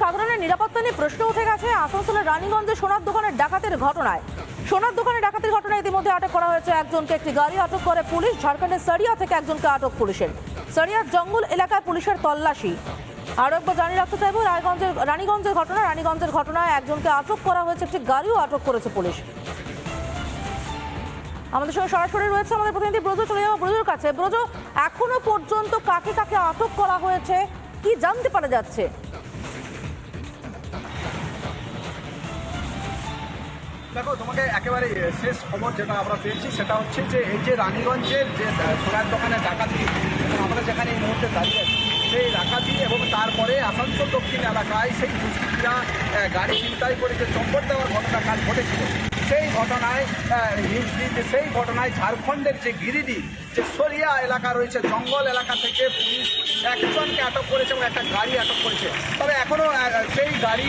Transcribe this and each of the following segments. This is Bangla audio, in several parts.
সাধারণের নিরাপত্তা নিয়ে প্রশ্ন উঠে গেছে আসানসোলের রানীগঞ্জে সোনার দোকানের ডাকাতের ঘটনায়। সোনার দোকানে ডাকাতির ঘটনায় ইতিমধ্যে আটক করা হয়েছে একজনকে একটি গাড়ি আটক করে পুলিশ, ঝাড়খণ্ডের সারিয়া থেকে একজনকে আটক পুলিশের। সারিয়ার জঙ্গল এলাকায় পুলিশের তল্লাশি। আরও একবার জানিয়ে রাখতে চাইব, রায়গঞ্জের রানীগঞ্জের ঘটনা, রানীগঞ্জের ঘটনায় একজনকে আটক করা হয়েছে, একটি গাড়িও আটক করেছে পুলিশ। আমাদের সঙ্গে সরাসরি রয়েছে আমাদের প্রতিনিধি ব্রজ, চলে যাব ব্রজের কাছে। ব্রজ, এখনও পর্যন্ত কাকে কাকে আটক করা হয়েছে, কি জানতে পারা যাচ্ছে? দেখো, তোমাকে একেবারে শেষ খবর যেটা আমরা পেয়েছি সেটা হচ্ছে যে এই যে রানীগঞ্জের যে সোনার দোকানে ডাকাতি আমরা যেখানে এই মুহূর্তে দাঁড়িয়ে আছি, সেই ডাকাতি এবং তারপরে আসানসোল দক্ষিণ এলাকায় সেই দুষ্কৃতীরা গাড়ি চিন্তায় করে যে চম্পট দেওয়ার ঘটনা কাজ ঘটেছিল। সেই ঘটনায় সেই ঘটনায় ঝাড়খণ্ডের যে গিরিডি, যে সরিয়া এলাকা রয়েছে, জঙ্গল এলাকা থেকে পুলিশ একজনকে আটক করেছে এবং একটা গাড়ি আটক করেছে। তবে এখনও সেই গাড়ি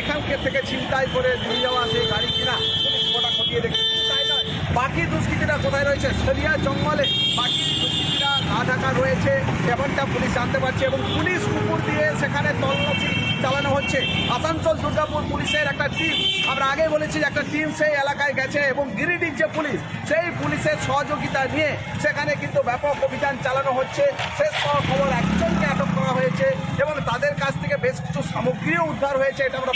এখান থেকে ছিনতাই করে নিয়ে যাওয়া সেই গাড়ি কিনা পুলিশ গোটা খতিয়ে দেখছে তাই নয়, বাকি দুষ্কৃতীরা কোথায় রয়েছে? সরিয়া জঙ্গলে বাকি দুষ্কৃতীরা গা ঢাকা রয়েছে, এমনটা পুলিশ জানতে পারছে এবং পুলিশ কুকুর দিয়ে সেখানে তল্লাশি চালানো হচ্ছে। আসানসোল দুর্গাপুর পুলিশের একটা টিম আমরা আগে বলেছি একটা টিম সেই এলাকায় গেছে এবং গিরিডির যে পুলিশ, সেই পুলিশের সহযোগিতা নিয়ে সেখানে কিন্তু ব্যাপক অভিযান চালানো হচ্ছে। শেষ খবর একজনকে আটক করা হয়েছে এবং তাদের কাছ থেকে বেশ কিছু সামগ্রীও উদ্ধার হয়েছে, এটা আমরা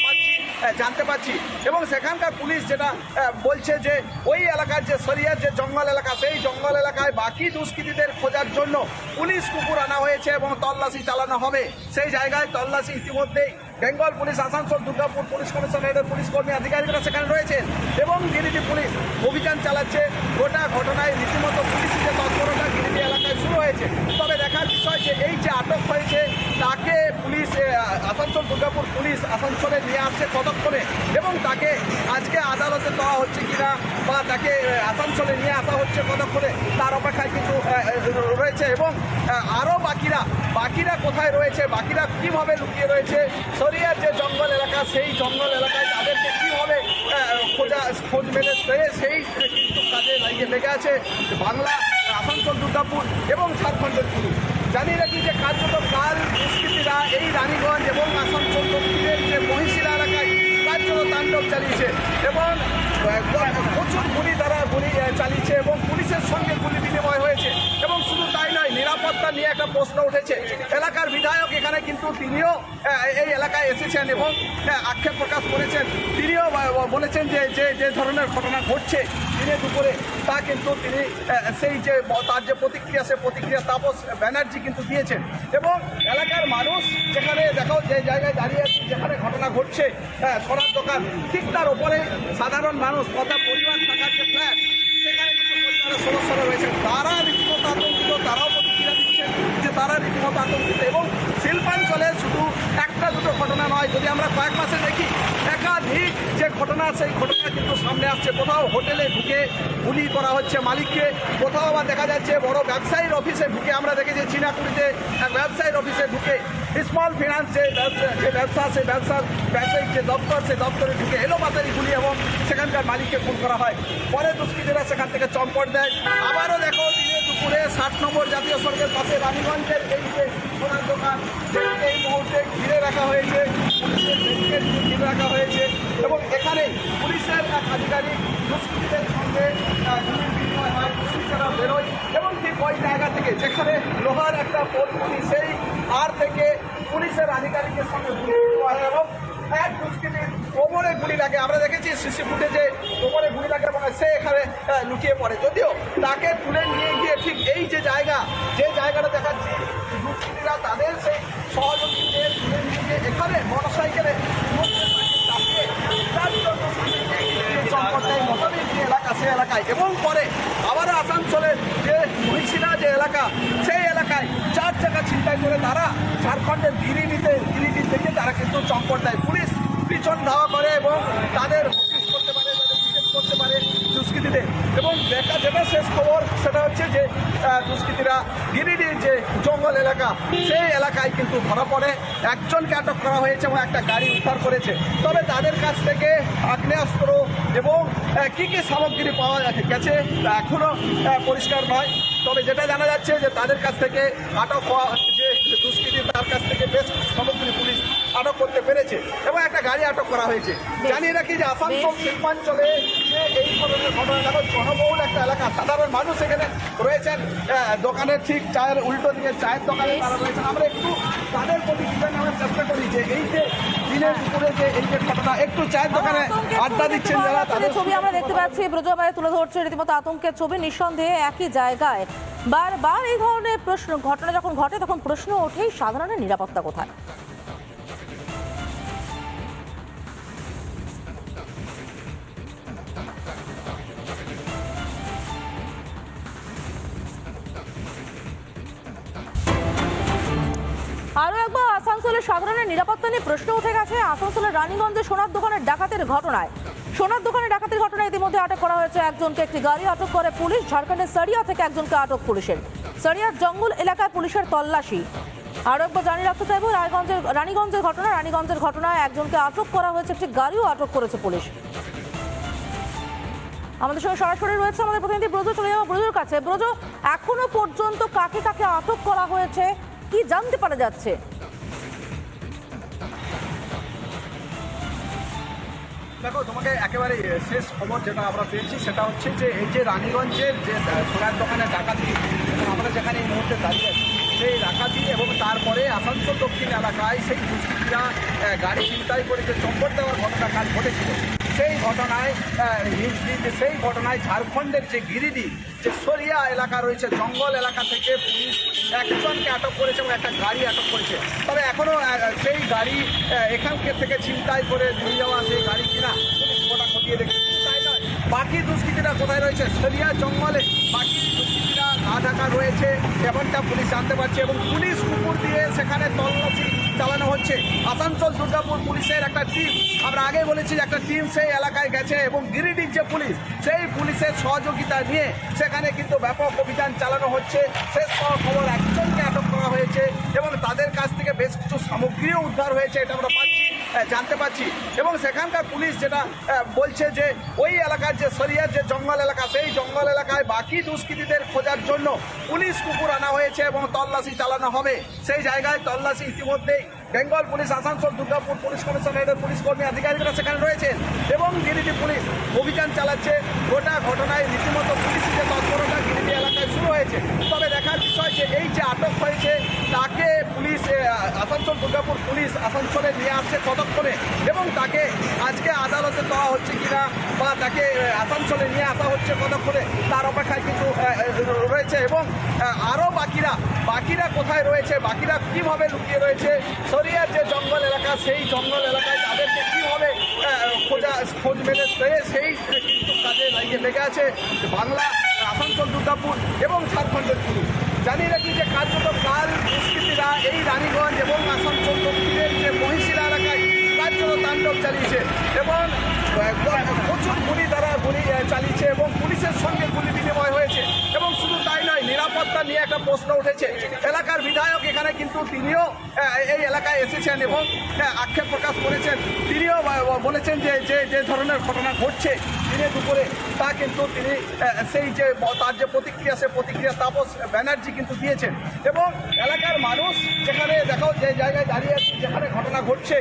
জানতে পারছি। এবং সেখানকার পুলিশ যেটা বলছে যে ওই এলাকার যে সরিয়ার যে জঙ্গল এলাকা, সেই জঙ্গল এলাকায় বাকি দুষ্কৃতীদের খোঁজার জন্য পুলিশ কুকুর আনা হয়েছে এবং তল্লাশি চালানো হবে। সেই জায়গায় তল্লাশি ইতিমধ্যেই Bengal police, Asansol, Durgapur police কমিশনারের পুলিশ কর্মী, আধিকারিকরা সেখানে রয়েছেন। এবং গিরিডি পুলিশ অভিযান চালাচ্ছে, গোটা ঘটনায় রীতিমতো পুলিশের যে তৎপরতা গিরিডি এলাকায় শুরু হয়েছে। তবে দেখার বিষয় যে এই যে আটক হয়েছে, তাকে পুলিশ আসানসোল দুর্গাপুর পুলিশ আসানসোলে নিয়ে আসছে কতক্ষণে এবং তাকে আজকে আদালতে দেওয়া হচ্ছে কিনা বা তাকে আসানসোলে নিয়ে আসা হচ্ছে কতক্ষণে তার অপেক্ষায় কিন্তু রয়েছে এবং আরও বাকিরা বাকিরা কোথায় রয়েছে, বাকিরা কীভাবে লুকিয়ে রয়েছে সরিয়ার যে জঙ্গল এলাকা, সেই জঙ্গল এলাকায় তাদেরকে কীভাবে খোঁজা, খোঁজ মেলে সেই কিন্তু কাজে লাগিয়ে লেগে আছে। বাংলা আসানসোল, দুর্গাপুর এবং ঝাড়খণ্ডের পুলিশ জানিয়ে রাখি যে কার্যত কাল দুষ্কৃতীরা এই রানীগঞ্জ এবং আসানসোল দক্ষিণের যে মহিশিলা এলাকায় কার্যত তাণ্ডব চালিয়েছে এবং প্রচুর গুলি তারা গুলি চালিয়েছে এবং পুলিশের সঙ্গে গুলি বিনিময় হয়েছে এবং শুধু তাই নয়, নিরাপত্তা নিয়ে একটা প্রশ্ন উঠেছে। এলাকার বিধায়ক এখানে কিন্তু তিনিও এই এলাকায় এসেছেন এবং আহ, আক্ষেপ প্রকাশ করেছেন। তিনিও বলেছেন যে যে যে ধরনের ঘটনা ঘটছে দিনে দুপুরে তা কিন্তু তিনি সেই যে তার যে প্রতিক্রিয়া সে প্রতিক্রিয়া তাপস ব্যানার্জি কিন্তু দিয়েছেন। এবং এলাকার মানুষ যেখানে দেখো যে জায়গায় দাঁড়িয়ে আছি যেখানে ঘটনা ঘটছে হ্যাঁ সোনার দোকান ঠিক তার উপরে সাধারণ মানুষ তথা পরিবার থাকার যে ফ্ল্যাট সেখানে কিন্তু পরিবারের সদস্যরা রয়েছেন। তারা রীতিমতো আতঙ্কিত তারাও প্রতিক্রিয়া দিচ্ছেন যে তারা রীতিমতো আতঙ্কিত এবং শিল্পাঞ্চলে শুধু একটা দুটো ঘটনা নয়, যদি আমরা কয়েক মাসে দেখি, একাধিক যে ঘটনা, সেই ঘটনা কিন্তু সামনে আসছে। কোথাও হোটেলে ঢুকে গুলি করা হচ্ছে মালিককে, কোথাও আবার দেখা যাচ্ছে বড় ব্যবসায়ীর অফিসে ঢুকে আমরা দেখেছি চীনাকুড়িতে এক ব্যবসায়ীর অফিসে ঢুকে স্মল ফিনান্স যে ব্যবসা যে ব্যবসা সেই ব্যবসার ব্যবসায়িক যে দপ্তর সেই দপ্তরে ঢুকে এলোপাতারি গুলি এবং সেখানকার মালিককে খুন করা হয়। পরে দুষ্কৃতীরা সেখান থেকে চম্পট দেয়। আবারও দেখো, দিনে দুপুরে ষাট নম্বর জাতীয় সড়কের পাশে রানীগঞ্জের এই যে সোনার দোকান সেটিকে এই মুহূর্তে ঘিরে রাখা হয়েছে, পুলিশের ঘিরে রাখা হয়েছে, এবং এখানে পুলিশের এক আধিকারিক দুষ্কৃতীদের সঙ্গে বেরোয়, এবং ঠিক ওই জায়গা থেকে যেখানে লোহার একটা পোলগুলি সেই আর থেকে পুলিশের আধিকারিকের সঙ্গে এবং এক দুষ্কৃতীর কোমরে গুলি লাগে। আমরা দেখেছি সিসি ফুটেজে কোমরে গুলি লাগে, এবং সে এখানে লুকিয়ে পড়ে। যদিও তাকে তুলে নিয়ে গিয়ে ঠিক এই যে জায়গা, যে জায়গাটা দেখাচ্ছি, দুষ্কৃতীরা তাদের সেই সহযোগীদের তুলে নিয়ে গিয়ে এখানে মোটর এলাকা, সে এলাকায়। এবং পরে আবারও আসানসোলের যে মহিষিলা যে এলাকা, সেই এলাকায় চার চাকা ছিনতাই করে তারা ঝাড়খণ্ডের গিরিডিতে, গিরিডি থেকে তারা কিন্তু চম্পট দেয় পুলিশ পিছন ধাওয়া করে এবং তাদের করতে পারে, তাদের করতে পারে দুষ্কৃতীদের। এবং দেখা যেটা শেষ খবর সেটা হচ্ছে যে দুষ্কৃতীরা গিরিডির যে জঙ্গল এলাকা, সেই এলাকায় কিন্তু ধরা পড়ে। একজনকে আটক করা হয়েছে এবং একটা গাড়ি উদ্ধার করেছে। তবে তাদের কাছ থেকে আগ্নেয়াস্ত্র এবং কি কি সামগ্রী পাওয়া গেছে তা এখনও পরিষ্কার নয়। তবে যেটা জানা যাচ্ছে যে তাদের কাছ থেকে আটক হওয়া যে দুষ্কৃতী, তার কাছ থেকে বেশ সামগ্রী পুলিশ আটক করতে পেরেছে এবং একটা গাড়ি আটক করা হয়েছে। জানিয়ে রাখি যে আসানসোল শিল্পাঞ্চলে যে এই ধরনের ঘটনা দেখো জনবহুল একটা এলাকা। সাধারণ মানুষ এখানে রয়েছেন। দোকানের ঠিক চায়ের উল্টো দিকে চায়ের দোকানে তারা রয়েছেন। আমরা একটু তাদের প্রতি নেওয়ার চেষ্টা করি যে এই যে দিনের দুপুরে যে এই যে ঘটনা একটু চায়ের দোকানে আড্ডা দিচ্ছেন যারা তাদের ছবি আমরা দেখতে পাচ্ছি তুলে ধরছে রীতিমতো আতঙ্কের ছবি নিঃসন্দেহে একই জায়গায়। বারবার এই ধরনের প্রশ্ন ঘটনা যখন ঘটে তখন প্রশ্ন ওঠেই সাধারণের নিরাপত্তা কোথায়? আসানসোলের সাধারণের নিরাপত্তা নিয়ে প্রশ্ন উঠে গেছে আসানসোলের রানীগঞ্জে সোনার দোকানের ডাকাতের ঘটনায়। সোনার দোকানে ডাকাতের ঘটনায় ইতিমধ্যে আটক করা হয়েছে একজনকে একটি গাড়ি আটক করে পুলিশ, ঝাড়খণ্ডের সারিয়া থেকে একজনকে আটক পুলিশের। সারিয়ার জঙ্গল এলাকায় পুলিশের তল্লাশি। একবার জানিয়ে রাখতে চাইব, রায়গঞ্জের রানীগঞ্জের ঘটনা, রানীগঞ্জের ঘটনায় একজনকে আটক করা হয়েছে, একটি গাড়িও আটক করেছে পুলিশ। আমাদের সঙ্গে সরাসরি রয়েছে আমাদের প্রতিনিধি ব্রজ, চলে যাব ব্রজের কাছে। ব্রজ, এখনও পর্যন্ত কাকে কাকে আটক করা হয়েছে, কি জানতে পারা যাচ্ছে? দেখো, তোমাকে একেবারে শেষ খবর যেটা আমরা পেয়েছি সেটা হচ্ছে যে, এই যে রানীগঞ্জের যে সোনার দোকানে ডাকাতি আমরা যেখানে এই মুহূর্তে দাঁড়িয়ে আছি, সেই ডাকাতি এবং তারপরে আসানসোল দক্ষিণ এলাকায় সেই দুষ্কৃতীরা গাড়ি চিন্তাই করে যে চম্পট দেওয়ার ঘটনা কাজ ঘটেছিল। সেই ঘটনায় সেই ঘটনায় ঝাড়খণ্ডের যে গিরিডি যে সরিয়া এলাকা রয়েছে জঙ্গল এলাকা থেকে পুলিশ একজনকে আটক করেছে এবং একটা গাড়ি আটক করেছে। তবে এখনও সেই গাড়ি আহ, এখানকে থেকে ছিনতাই করে নিয়ে যাওয়া সেই গাড়ি কিনা পুলিশ খতিয়ে শুধু তাই নয়। বাকি দুষ্কৃতীরা কোথায় রয়েছে? সরিয়া জঙ্গলে বাকি দুষ্কৃতীরা ঢাকা রয়েছে এমনটা পুলিশ জানতে পারছে এবং পুলিশ কুকুর দিয়ে সেখানে তল্লাশি চালানো হচ্ছে। আসানসোল দুর্গাপুর পুলিশের একটা টিম আমরা আগে বলেছি একটা টিম সেই এলাকায় গেছে এবং গিরিডির যে পুলিশ, সেই পুলিশের সহযোগিতা নিয়ে সেখানে কিন্তু ব্যাপক অভিযান চালানো হচ্ছে। শেষ খবর একজনকে আটক করা হয়েছে এবং তাদের কাছ থেকে বেশ কিছু সামগ্রীও উদ্ধার হয়েছে, এটা আমরা জানতে পারছি। এবং সেখানকার পুলিশ যেটা বলছে যে ওই এলাকার যে সরিয়ার যে জঙ্গল এলাকা, সেই জঙ্গল এলাকায় বাকি দুষ্কৃতীদের খোঁজার জন্য পুলিশ কুকুর আনা হয়েছে এবং তল্লাশি চালানো হবে। সেই জায়গায় তল্লাশি ইতিমধ্যেই Bengal police, Asansol, Durgapur police কমিশনারের পুলিশ কর্মী আধিকারিকরা সেখানে রয়েছেন এবং গিরিডি পুলিশ অভিযান চালাচ্ছে। গোটা ঘটনায় রীতিমতো পুলিশ যে তৎপরতা গিরিডি এলাকায় শুরু হয়েছে। তবে দেখার বিষয় যে এই যে আটক হয়েছে, তাকে পুলিশ আসানসোল দুর্গাপুর পুলিশ আসানসোলে নিয়ে আসছে কতক্ষণে এবং তাকে আজকে আদালতে দেওয়া হচ্ছে কিনা বা তাকে আসানসোলে নিয়ে আসা হচ্ছে কতক্ষণে তার অপেক্ষায় কিন্তু রয়েছে এবং আরও বাকিরা বাকিরা কোথায় রয়েছে, বাকিরা কীভাবে লুকিয়ে রয়েছে সরিয়ার যে জঙ্গল এলাকা, সেই জঙ্গল এলাকায় তাদেরকে কীভাবে খোঁজা, খোঁজ মেলে সেই কিন্তু কাজে লাগিয়ে লেগে আছে বাংলা, আসানসোল দুর্গাপুর এবং ঝাড়খণ্ডের পুলিশ। জানিয়ে রাখি যে কার্যত কাল দুষ্কৃতীরা এই রানীগঞ্জ এবং আসানসোল দক্ষিণের যে মহিশিলা এলাকায় কার্যত তাণ্ডব চালিয়েছে এবং প্রচুর গুলি দ্বারা গুলি চালিয়েছে এবং পুলিশের সঙ্গে গুলি বিনিময় হয়েছে। এবং শুধু তাই নয়, নিরাপত্তা নিয়ে একটা প্রশ্ন উঠেছে। এলাকার বিধায়ক এখানে কিন্তু তিনিও এই এলাকায় এসেছেন এবং আক্ষেপ প্রকাশ করেছেন। তিনিও বলেছেন যে যে যে ধরনের ঘটনা ঘটছে দিনে দুপুরে, তা কিন্তু তিনি সেই যে, তার যে প্রতিক্রিয়া, সে প্রতিক্রিয়া তাপস ব্যানার্জি কিন্তু দিয়েছেন। এবং এলাকার মানুষ যেখানে, দেখো, যে জায়গায় দাঁড়িয়ে আছি, যেখানে ঘটনা ঘটছে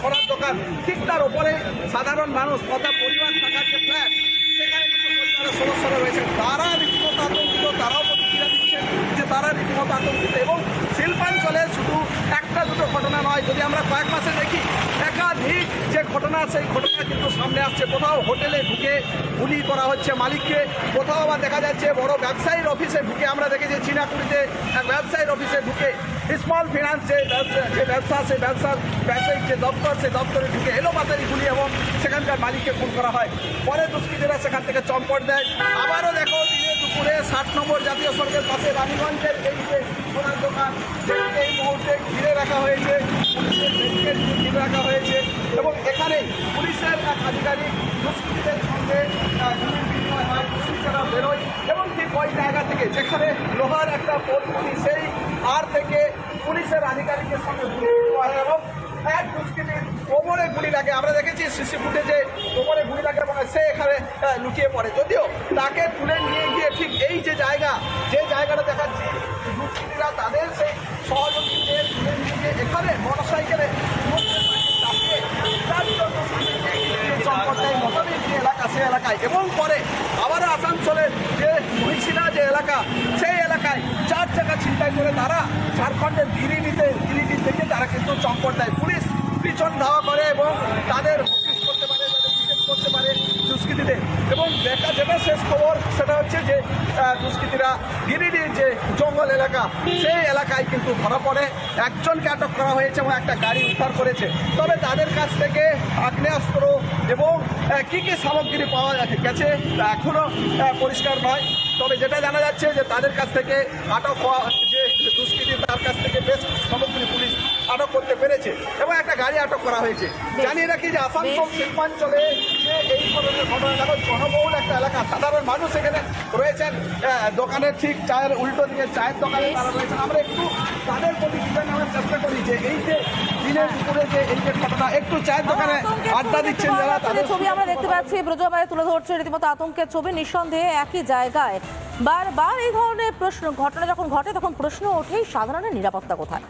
সোনার দোকান, ঠিক তার ওপরে সাধারণ মানুষ তথা পরিবার থাকার যে ফ্ল্যাট সেখানে কিন্তু পরিবারের সদস্যরা রয়েছে তারা রীতিমতো আতঙ্কিত তারাও প্রতিক্রিয়া দিচ্ছেন যে তারা রীতিমতো আতঙ্কিত এবং শিল্পাঞ্চলে শুধু একটা দুটো ঘটনা নয়, যদি আমরা কয়েক মাসে দেখি, একাধিক যে ঘটনা, সেই ঘটনা কিন্তু সামনে আসছে। কোথাও হোটেলে ঢুকে গুলি করা হচ্ছে মালিককে, কোথাও আবার দেখা যাচ্ছে বড় ব্যবসায়ীর অফিসে ঢুকে আমরা দেখেছি, চীনাকুড়িতে এক ব্যবসায়ীর অফিসে ঢুকে স্মল ফিনান্স যে যে ব্যবসা, সেই ব্যবসার ব্যবসায়িক যে দপ্তর, সেই দপ্তরে ঢুকে এলো পাতারি গুলি এবং সেখানকার মালিককে খুন করা হয়। পরে দুষ্কৃতীরা সেখান থেকে চম্পট দেয়। আবারও দেখো দিনে দুপুরে ষাট নম্বর জাতীয় সড়কের পাশে রানীগঞ্জের এই যে সোনার দোকান, এই মুহূর্তে ঘিরে রাখা হয়েছে। পুলিশের ঘিরে রাখা হয়েছে এবং এখানে পুলিশের এক আধিকারিক দুষ্কৃতীদের সঙ্গে বিনিময় হয়। দুষ্কৃতীরা বেরোয় এবং ঠিক ওই জায়গা থেকে যেখানে লোহার একটা থেকে পুলিশের আধিকারিকের সঙ্গে এবং এক দুষ্কৃতির কোমরে গুলি লাগে। আমরা দেখেছি সিসি ফুটেজে কোমরে গুলি লাগে এবং সে এখানে লুকিয়ে পড়ে। যদিও তাকে তুলে নিয়ে গিয়ে ঠিক এই যে জায়গা, যে জায়গাটা দেখাচ্ছি, দুষ্কৃতীরা তাদের সেই সহযোগীদের তুলে নিয়ে গিয়ে এখানে মোটরসাইকেলে চারজন মোটামুটি এলাকা, সে এলাকায়। এবং পরে আবারও আসানসোলের যে মহিষিলা যে এলাকা, সেই এলাকায় চার জায়গা ছিনতাই করে তারা ঝাড়খণ্ডের গিরিডিতে গিরিডি থেকে তারা কিন্তু চম্পট দেয়। পুলিশ পিছন ধাওয়া করে এবং তাদের করতে পারে, তাদের করতে পারে দুষ্কৃতীদের। এবং দেখা যেটা শেষ খবর সেটা হচ্ছে যে দুষ্কৃতীরা গিরিডির যে জঙ্গল এলাকা সেই এলাকায় কিন্তু ধরা পড়ে। একজনকে আটক করা হয়েছে এবং একটা গাড়ি উদ্ধার করেছে। তবে তাদের কাছ থেকে আগ্নেয়াস্ত্র এবং কি কি সামগ্রী পাওয়া গেছে তা এখনও আহ, পরিষ্কার নয়। তবে যেটা জানা যাচ্ছে যে তাদের কাছ থেকে আটক হওয়া যে দুষ্কৃতী তার কাছ থেকে বেশ সামগ্রী পুলিশ আটক করতে পেরেছে এবং একটা গাড়ি আটক করা হয়েছে। জানিয়ে রাখি যে আসানসোল শিল্পাঞ্চলে যে এই ধরনের ঘটনা দেখো জনবহুল একটা এলাকা সাধারণ মানুষ এখানে রয়েছেন। দোকানের ঠিক চায়ের উল্টো দিকে চায়ের দোকানে তারা রয়েছেন। আমরা একটু তাদের প্রতি নেওয়ার চেষ্টা করি যে এই যে দিনের দুপুরে যে এই যে ঘটনা একটু চায়ের দোকানে আড্ডা দিচ্ছেন যারা তাদের ছবি আমরা দেখতে পাচ্ছি তুলে ধরছে রীতিমতো আতঙ্কের ছবি নিঃসন্দেহে একই জায়গায়। বারবার এই ধরনের প্রশ্ন ঘটনা যখন ঘটে তখন প্রশ্ন ওঠেই সাধারণের নিরাপত্তা কোথায়?